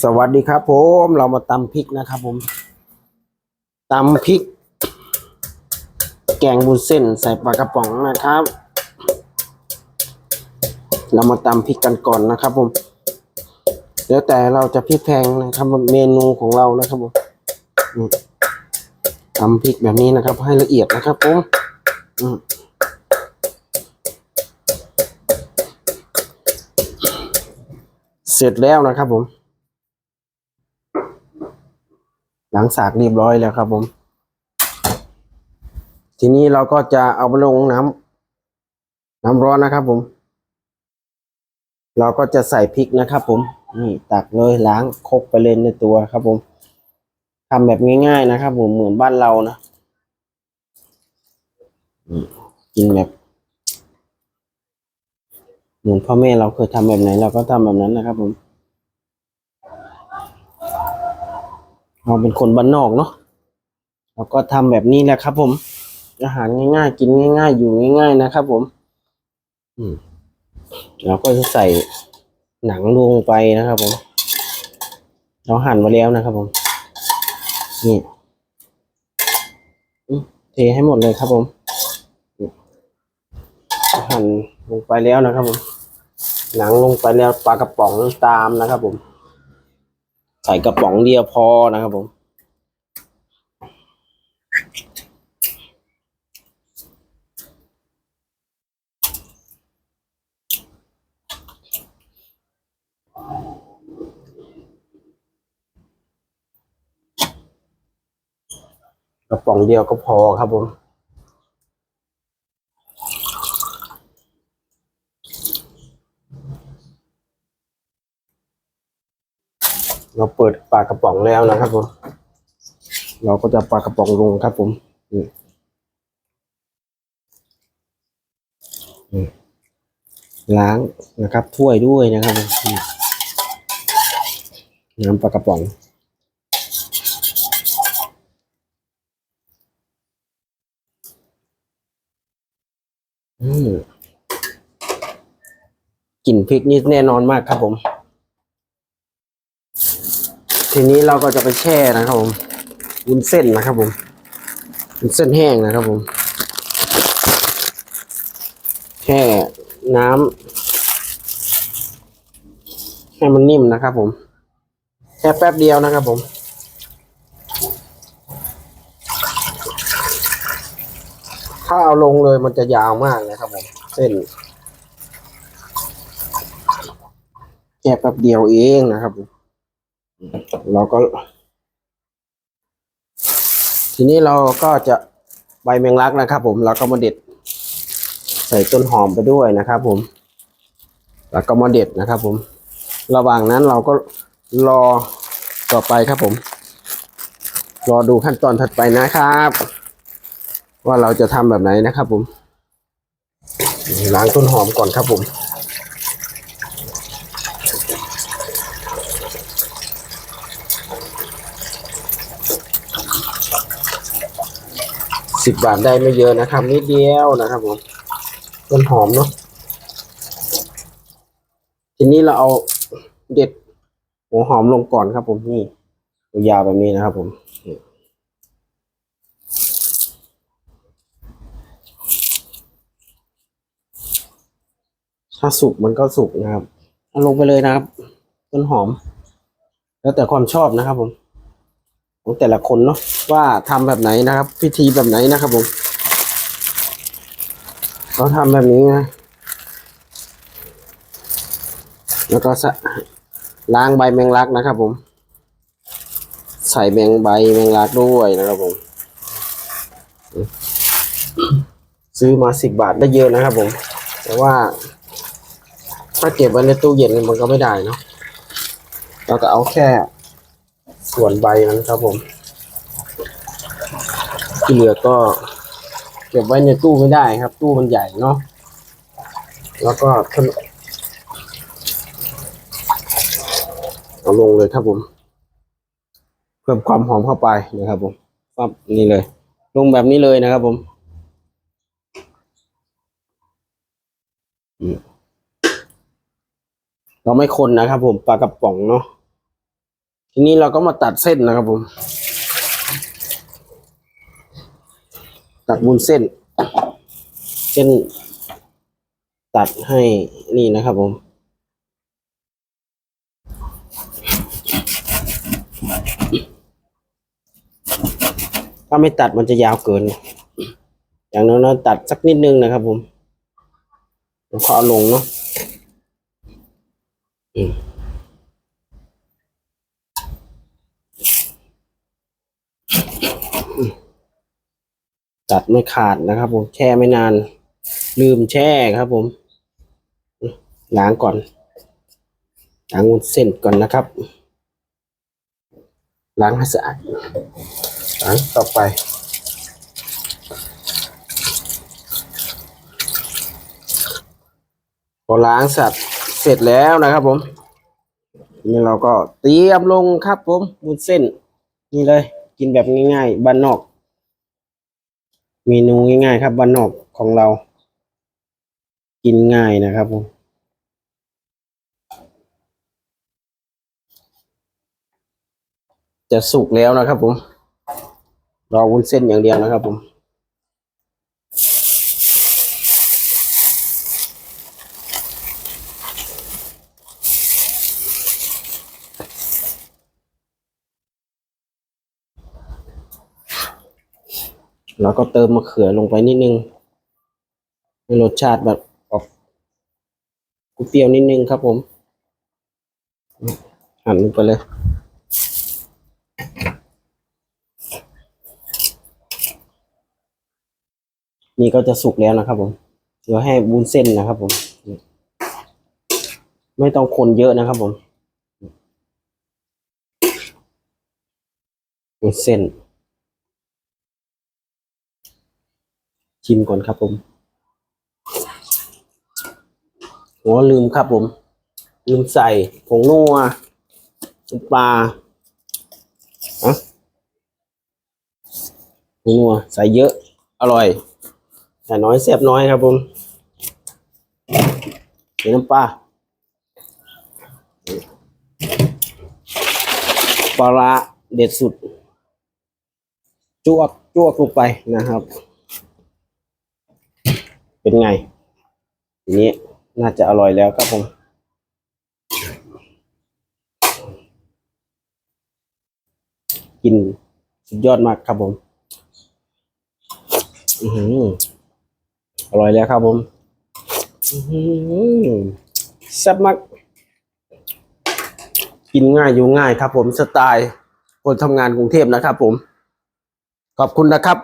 สวัสดีครับผมเรามาตำพริกนะครับผมตำพริก แกงบุญเส้นใส่ปลากระป๋องนะครับ เรามาตำพริกกันก่อนนะครับผมแล้วแต่เราจะพริกแพงนะครับเมนูของเรานะครับผมตำพริกแบบนี้นะครับ ให้ละเอียดนะครับผมเสร็จแล้วนะครับผม หลังสากเรียบร้อยแล้วครับผม ทีนี้เราก็จะเอาไปลงน้ำน้ำร้อนนะครับผม เราก็จะใส่พริกนะครับผม นี่ตักเลยล้างครกไปเลยในตัวครับผมทำแบบง่าย ๆนะครับผมเหมือนบ้านเรานะกินแบบเหมือนพ่อแม่เราเคยทำแบบไหนเราก็ทำแบบนั้นนะครับผม เราเป็นคนบ้านนอกเนาะเราก็ทำแบบนี้แหละครับผม อาหารง่ายๆ กินง่าย ๆ อยู่ง่าย ๆ นะครับผม อืมเราก็จะใส่หนังลงไปนะครับผม เราหั่นมาแล้วนะครับผม นี่อืมเทให้หมดเลยครับผมอืมหั่นลงไปแล้วนะครับผม หนังลงไปแล้วปลากระป๋องตามนะครับผม ใส่กระป๋องเดียวพอนะครับผม กระป๋องเดียวก็พอครับผม เราเปิดปากกระป๋องแล้วนะครับผม เราก็จะปากกระป๋องลงครับผมล้างนะครับถ้วยด้วยนะครับน้ำปลากระป๋องอืมกลิ่นพริกนี่แน่นอนมากครับผม ทีนี้เราก็จะไปแช่นะครับผมวุ้นเส้นนะครับผมวุ้นเส้นแห้งนะครับผม แช่น้ำให้มันนิ่มนะครับผมแค่แป๊บเดียวนะครับผมถ้าเอาลงเลยมันจะยาวมากนะครับผม เส้นแค่แป๊บเดียวเองนะครับผม เราก็ ทีนี้เราก็จะใบแมงลักนะครับ ผมเราก็มาเด็ด ใส่ต้นหอมไปด้วยนะครับ ผม แล้วก็มาเด็ดนะครับ ผม ระหว่างนั้นเราก็รอต่อไปครับผม รอดูขั้นตอนถัดไปนะครับ ว่าเราจะทำแบบไหนนะครับ ผมล้างต้นหอมก่อนครับผม สิบบาทได้ไม่เยอะนะครับนิดเดียวนะครับผมต้นหอมเนาะทีนี้เราเอาเด็ดหัวหอมลงก่อนครับ ผมนี่ยาวๆแบบนี้นะครับ ผมนี่ถ้าสุกมันก็สุกนะครับเอาลงไปเลยนะครับต้นหอม แล้วแต่ความชอบนะครับผม ของแต่ละคนเนาะว่าทำแบบไหนนะครับ พิธีแบบไหนนะครับผมเขาทำแบบนี้นะแล้วก็สะล้างใบแมงลักนะครับ ผม ใส่แมงใบแมงลักด้วยนะครับผม ซื้อมาสิบบาทได้เยอะนะครับผม แต่ว่า ถ้าเก็บไว้ในตู้เย็นมันก็ไม่ได้เนาะเราก็เอาแค่ ส่วนใบมันครับผม ที่เหลือก็ เก็บไว้ในตู้ไม่ได้ครับ ตู้มันใหญ่เนาะแล้วก็ขนเอาลงเลยครับผม เพิ่มความหอมเข้าไปนะครับผมปั๊บนี่เลย ลงแบบนี้เลยนะครับผมเราไม่คนนะครับผมปลากระป๋องเนาะ ทีนี้เราก็มาตัดเส้นนะครับผม ตัดบนเส้น เส้น ตัดให้นี่นะครับผมถ้าไม่ตัดมันจะยาวเกิน อย่างน้อยๆตัดสักนิดนึงนะครับผมแล้วก็เอาลงเนาะอืม ตัดไม่ขาดนะครับ ผมแช่ไม่นาน ลืมแช่ครับ ผมล้างก่อนล้างวุ้นเส้นก่อนนะครับล้างให้สะอาดล้างต่อไปพอล้างสัตว์เสร็จแล้วนะครับผมนี่เราก็เตรียมลงครับผมบุนเส้น นี่เลย กินแบบง่ายๆบ้านนอก เมนูง่ายๆครับบ้านนอกของเรา กินง่ายนะครับผมจะสุกแล้วนะครับผมรอวุ้นเส้นอย่างเดียวนะครับผม แล้วก็เติมมะเขือลงไปนิดนึงให้รสชาติแบบออกเปรี้ยวนิดนึงครับผม หั่นลงไปเลยนี่ก็จะสุกแล้วนะครับผม เดี๋ยวให้วุ้นเส้นนะครับผม ไม่ต้องคนเยอะนะครับผมวุ้นเส้น ชิมก่อนครับผมโอ้ลืมครับผม ลืมใส่ผงนัวน้ำปลาอะผงนัวใส่เยอะ อร่อย ใส่น้อยแซ่บน้อยครับผมใส่น้ำปลาปลาร้าเด็ดสุด จวกจวกลงไปนะครับ เป็นไงทีนี้น่าจะอร่อยแล้วครับผมกินสุดยอดมากครับผมอืออร่อยแล้วครับผมอือแซ่บมาก กินง่ายอยู่ง่ายครับผมสไตล์คนทำงานกรุงเทพนะครับผม ขอบคุณนะครับ